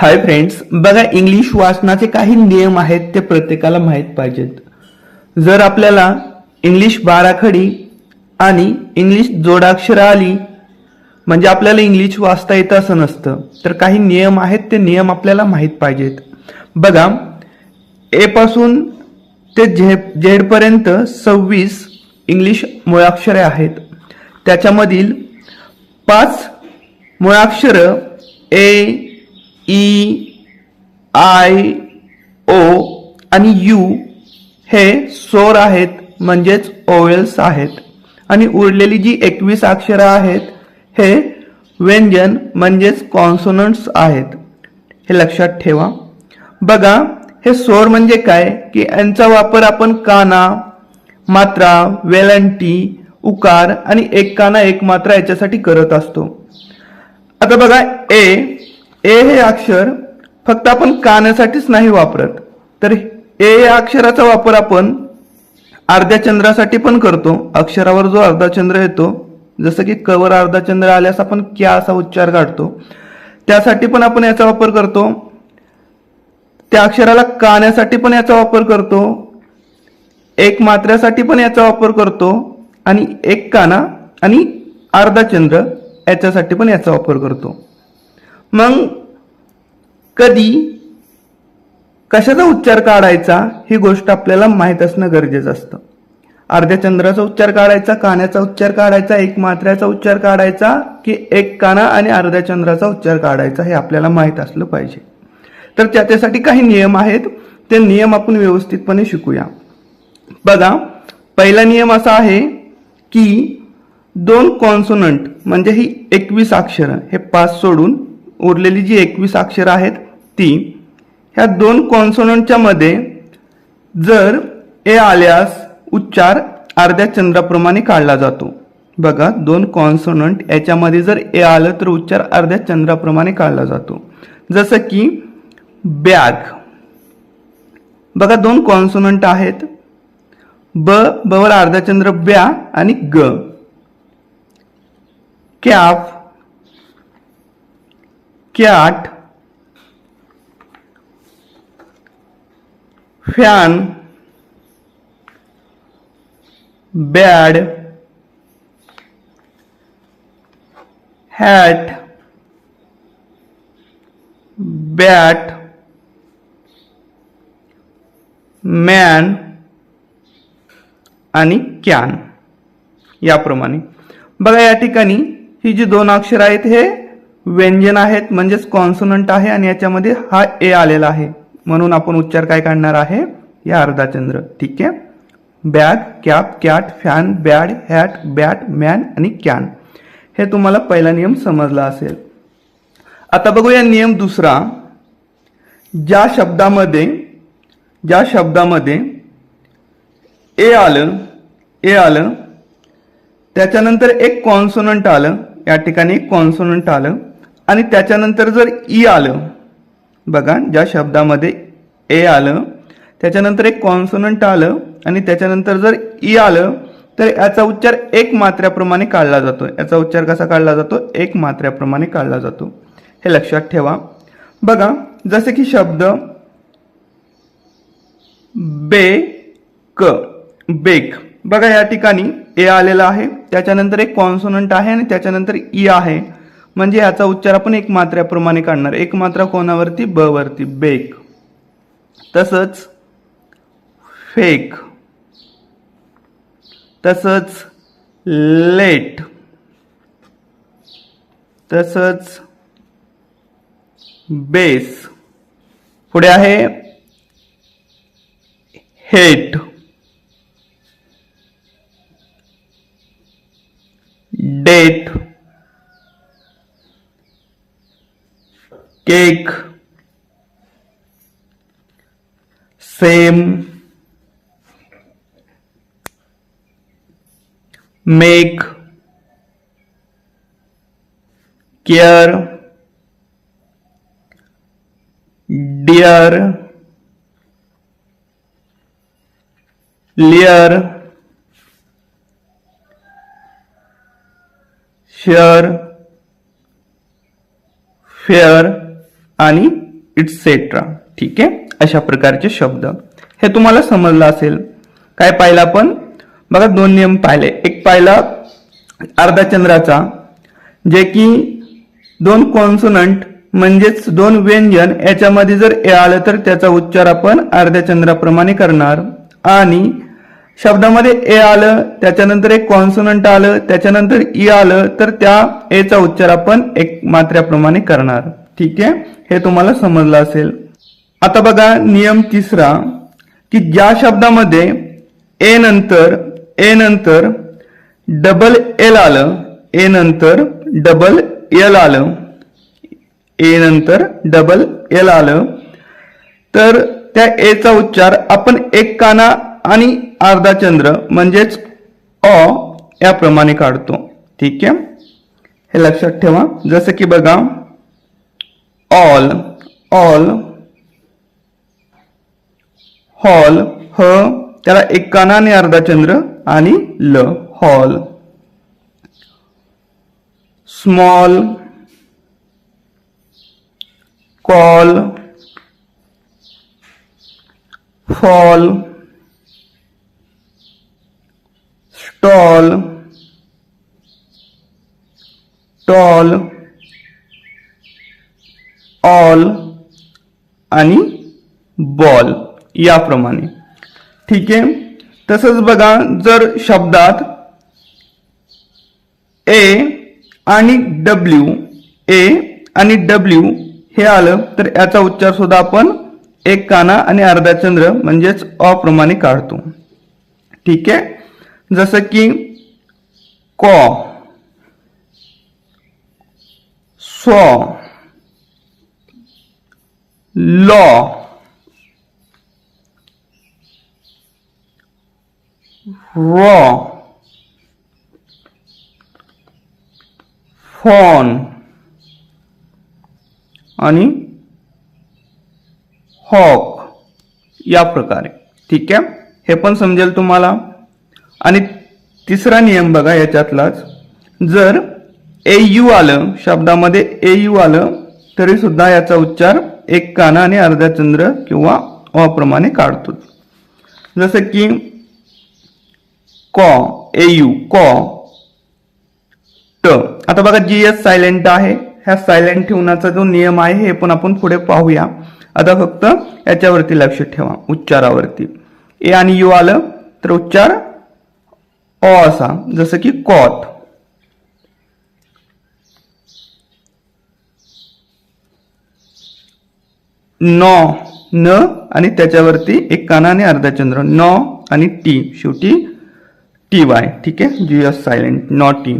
Hi friends बघा English वाचनाचे काही नियम आहेत ते प्रत्येकाला माहीत पाहिजेत. जर आपल्याला इंग्लिश बाराखडी आणि इंग्लिश जोडाक्षरं आली म्हणजे आपल्याला इंग्लिश वाचता येतं असं नसतं तर काही नियम आहेत ते नियम आपल्याला माहीत पाहिजेत. बघा ए पासून ते झे झेडपर्यंत सव्वीस इंग्लिश मुळाक्षरे आहेत. त्याच्यामधील पाच मुळाक्षरं ए ई आय ओ आणि यू हे स्वर आहेत म्हणजेच ओवेल्स आहेत. आणि उरलेली जी एकवीस अक्षरं आहेत हे व्यंजन म्हणजेच कॉन्सोनंट्स आहेत. हे लक्षात ठेवा. बघा हे स्वर म्हणजे काय? की यांचा वापर आपण काना मात्रा वेलंटी उकार आणि एक काना एक मात्रा याच्यासाठी करत असतो. आता बघा ए ए हे अक्षर फक्त आपण कानासाठीच नाही वापरत. तर ए या अक्षराचा वापर आपण अर्ध्या चंद्रासाठी पण करतो. अक्षरावर जो अर्धा चंद्र येतो जसं की कवर अर्धा चंद्र आल्यास आपण क्या असा उच्चार काढतो. त्यासाठी पण आपण याचा वापर करतो. त्या अक्षराला काण्यासाठी पण याचा वापर करतो. एक मात्र्यासाठी पण याचा वापर करतो. आणि एक काना आणि अर्धा चंद्र याच्यासाठी पण याचा वापर करतो. मग कधी कशाचा उच्चार काढायचा ही गोष्ट आपल्याला माहीत असणं गरजेचं असतं. अर्ध्या चंद्राचा उच्चार काढायचा कानाचा उच्चार काढायचा एक मात्र्याचा उच्चार काढायचा की एक काना आणि अर्ध्या चंद्राचा उच्चार काढायचा हे आपल्याला माहीत असलं पाहिजे. तर त्याच्यासाठी काही नियम आहेत ते नियम आपण व्यवस्थितपणे शिकूया. बघा पहिला नियम असा आहे की दोन कॉन्सोनंट म्हणजे ही एकवीस अक्षरं हे पाच सोडून उरलेली जी एकवीस अक्षरं आहेत ती. ह्या दोन कॉन्सोनंटच्या मध्ये जर ए आल्यास उच्चार अर्ध्या चंद्राप्रमाणे काढला जातो. बघा दोन कॉन्सोनंट याच्यामध्ये जर ए आलं तर उच्चार अर्ध्या चंद्राप्रमाणे काढला जातो. जसं की बॅग बघा दोन कॉन्सोनंट आहेत. ब बवर अर्धा चंद्र ब्या आणि ग. Calf cat fan bad hat bat man आणि कॅन याप्रमाणे. बघा या ठिकाणी ही जी दोन अक्षर आहेत हे व्यंजन आहेत म्हणजेच कॉन्सोनंट आहे आणि याच्यामध्ये हा ए आलेला आहे. म्हणून आपण उच्चार काय काढणार आहे? या अर्धाचंद्र. ठीक आहे? Bag cap cat fan bad hat bat man आणि कॅन. हे तुम्हाला पहिला नियम समजला असेल. आता बघूया नियम दुसरा. ज्या शब्दामध्ये ज्या शब्दामध्ये ए आलं ए आलं त्याच्यानंतर एक कॉन्सोनंट आलं या ठिकाणी एक कॉन्सोनंट आलं आणि त्याच्यानंतर जर ई आलं बघा ज्या शब्दामध्ये ए आलं त्याच्यानंतर एक कॉन्सोनंट आलं आणि त्याच्यानंतर जर ई आलं तर याचा उच्चार एक मात्र्याप्रमाणे काढला जातो. याचा उच्चार कसा काढला जातो? एक मात्र्याप्रमाणे काढला जातो. हे लक्षात ठेवा. बघा जसे की शब्द बे क बेक. बघा या ठिकाणी ए आलेला आहे त्याच्यानंतर एक कॉन्सोनंट आहे आणि त्याच्यानंतर ई आहे. म्हणजे याचा उच्चार आपण एक मात्र्याप्रमाणे काढणार. एक मात्रा कोणावरती? ब वरती. बेक. तसंच फेक. तसंच लेट. तसंच बेस. पुढे आहे hate. Date. cake same make care dear layer share fair आणि इट्सेट्रा ठीक आहे? अशा प्रकारचे शब्द. हे तुम्हाला समजलं असेल. काय पाहिलं आपण? बघा दोन नियम पाहिले. एक पाहिला अर्धाचंद्राचा जे की दोन कॉन्सोनंट म्हणजेच दोन व्यंजन याच्यामध्ये जर ए आलं तर त्याचा उच्चार आपण अर्ध्या चंद्राप्रमाणे करणार. आणि शब्दामध्ये ए आलं त्याच्यानंतर एक कॉन्सोनंट आलं त्याच्यानंतर ई आलं तर त्या एचा उच्चार आपण एक मात्र्याप्रमाणे करणार. ठीक आहे? हे तुम्हाला समजलं असेल. आता बघा नियम तिसरा की ज्या शब्दामध्ये ए नंतर ए नंतर डबल एल आलं ए नंतर डबल एल आलं ए नंतर डबल एल आलं तर त्या एचा उच्चार आपण एक काना आणि अर्धा चंद्र म्हणजेच अ याप्रमाणे काढतो. ठीक आहे? हे लक्षात ठेवा. जसं की बघा ऑल ऑल हॉल ह त्याला एक काना आणि अर्धा चंद्र आणि ल. Hall small call fall stall tall all आणि बॉल याप्रमाणे. ठीक आहे? तसंच बघा जर शब्दात ए आणि डब्ल्यू ए आणि डब्ल्यू हे आलं तर याचा उच्चार सुद्धा आपण एक काना आणि अर्धा चंद्र म्हणजेच अप्रमाणे काढतो. ठीक आहे? जसं की कॉ स्व लॉ raw. फॉन आणि हॉक या प्रकारे. ठीक आहे? हे पण समजेल तुम्हाला? आणि तिसरा नियम बघा याच्यातलाच. जर ए यू आलं शब्दामध्ये ए यू आलं तरी सुद्धा याचा उच्चार एक काना आणि अर्धा चंद्र किंवा अप्रमाणे काढतो. जसं की कॉ ए यू कॉ ट. आता बघा जी एस सायलेंट आहे ह्या सायलेंट ठेवण्याचा जो नियम आहे हे पण आपण पुढे पाहूया. आता फक्त याच्यावरती लक्ष ठेवा उच्चारावरती. ए आणि यू आलं तर उच्चार अ असा जसं की कॉट. नॉ न आणि त्याच्यावरती एक काना आणि अर्धा चंद्र. नॉ आणि टी. शेवटी टी वाय ठीक आहे? जी एस सायलेंट नॉ टी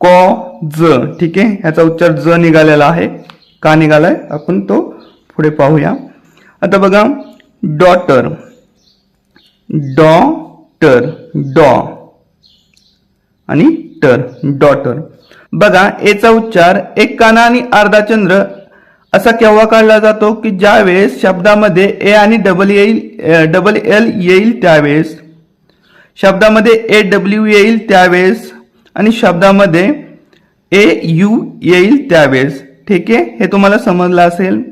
कॉ ज. ठीक आहे? ह्याचा उच्चार ज निघालेला आहे. का निघालाय? आपण तो पुढे पाहूया. आता बघा डॉटर डॉटर डॉ आणि टर डॉटर बघा एचा उच्चार एक काना आणि अर्धा चंद्र असा केव्हा काढला जातो की ज्यावेळेस शब्दामध्ये ए आणि डबल येईल डबल एल येईल त्यावेळेस. शब्दामध्ये ए डब्ल्यू येईल त्यावेळेस आणि शब्दामध्ये ए यू येईल त्यावेळेस. ठीक आहे? हे तुम्हाला समजलं असेल?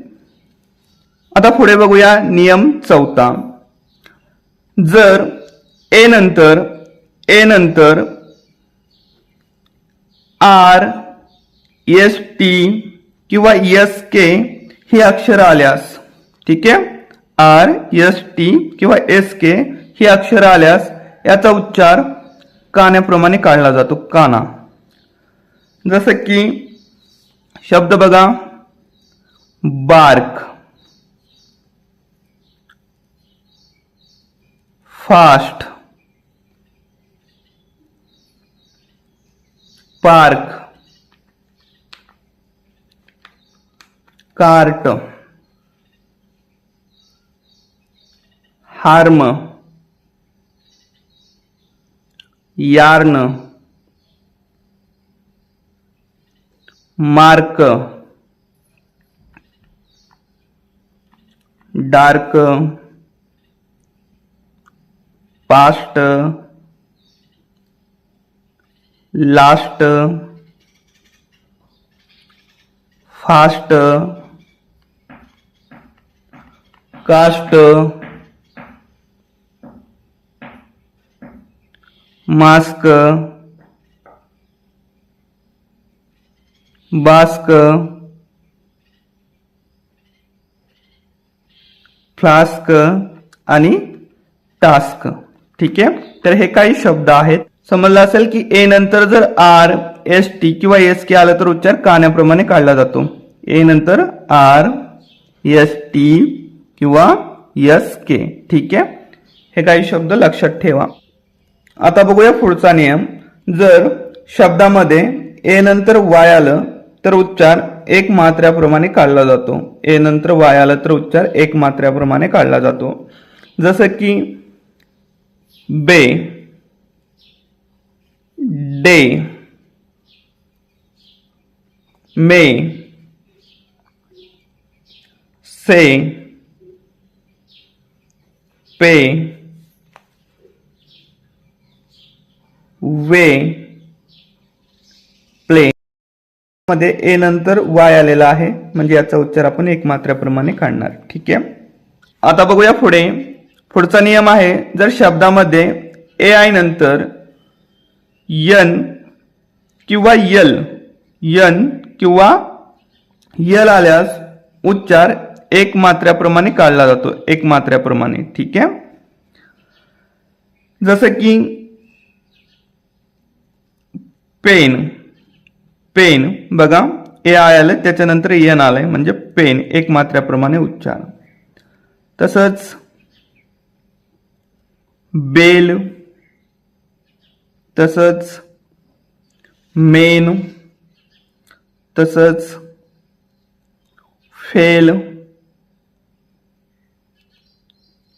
आता पुढे बघूया नियम चौथा. जर ए नंतर ए नंतर आर एस टी किंवा एस के ही अक्षरं आल्यास ठीक आहे? आर एस टी किंवा एस के ही अक्षरं आल्यास याचा उच्चार कान्याप्रमाणे काढला जातो काना. जसं की शब्द बघा bark fast park. Cart. Harm. Yarn. Mark. Dark. Past. Last fast cast mask bask flask आणि टास्क. ठीक आहे? तर हे काही शब्द आहेत. समजलं असेल की ए नंतर जर आर एस टी किंवा एस के आलं तर उच्चार काण्याप्रमाणे काढला जातो. ए नंतर आर एस टी किंवा एस के ठीक आहे? हे काही शब्द लक्षात ठेवा. आता बघूया पुढचा नियम. जर शब्दामध्ये ए नंतर वाय आलं तर उच्चार एक मात्र्याप्रमाणे काढला जातो. ए नंतर वाय आलं तर उच्चार एक मात्र्याप्रमाणे काढला जातो. जसं की बे डे मे से पे वे प्ले मध्ये ए नंतर वाय आलेला आहे. म्हणजे याचा उच्चार आपण एक मात्राप्रमाणे काढणार. ठीक आहे? आता बघूया पुढे. पुढचा नियम आहे जर शब्दामध्ये ए आय नंतर यन किंवा यल. यन किंवा यल आल्यास उच्चार एक मात्र्याप्रमाणे काढला जातो. एक मात्र्याप्रमाणे ठीक आहे? जसं की पेन. पेन. बघा ए आय आलं त्याच्यानंतर एन आलंय म्हणजे पेन एक मात्र्याप्रमाणे उच्चार. तसंच बेल. तसंच मेन तसंच फेल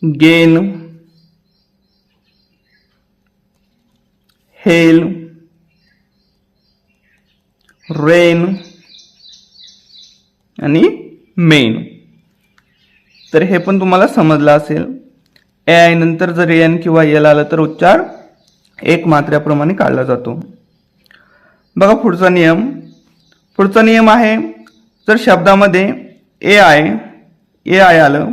गेन हेल रेन आणि मेन तर हे पण तुम्हाला समजलं असेल. ए आय नंतर जर एन किंवा एल आलं तर उच्चार एक मात्र्याप्रमाणे काढला जातो. बघा पुढचा नियम. पुढचा नियम आहे जर शब्दामध्ये ए आय ए आय आलं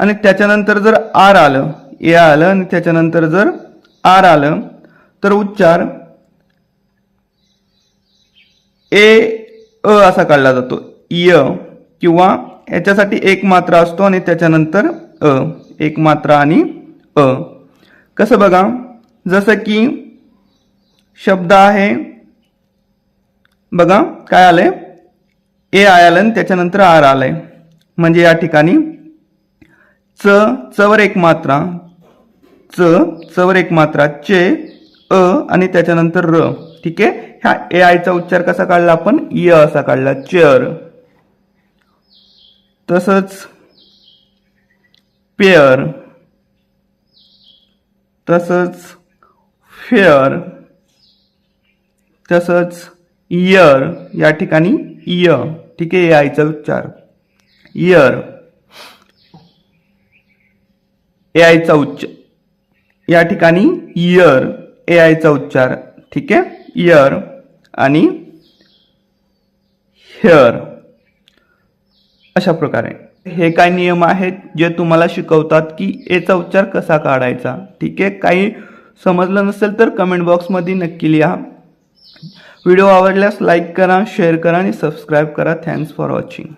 आणि त्याच्यानंतर जर आर आलं ए आलं आणि त्याच्यानंतर जर आर आलं तर उच्चार ए अ असा काढला जातो. य किंवा याच्यासाठी एक मात्रा असतो आणि त्याच्यानंतर अ एक मात्रा आणि अ. कसं बघा? जसं की शब्द आहे बघा काय आलंय? ए आय आलं त्याच्यानंतर आर आलंय. म्हणजे या ठिकाणी च चवर एक मात्रा च चवर एक मात्रा चे अ आणि त्याच्यानंतर र. ठीक आहे? ह्या ए आयचा उच्चार कसा काढला आपण? य असा काढला. चेअर. तसंच पेअर. तसंच फेअर तसंच इयर या ठिकाणी इय ठीक आहे ए आयचा उच्चार. इयर ए आयचा उच्च या ठिकाणी इयर ए आयचा उच्चार. ठीक आहे इयर आणि हेअर अशा प्रकारे. हे काही नियम आहेत जे तुम्हाला शिकवतात की एचा उच्चार कसा काढायचा? ठीक आहे काही समजलं नसेल तर कमेंट बॉक्समध्ये नक्की लिहा. व्हिडिओ आवडल्यास लाईक करा शेअर करा आणि सबस्क्राईब करा. Thanks for watching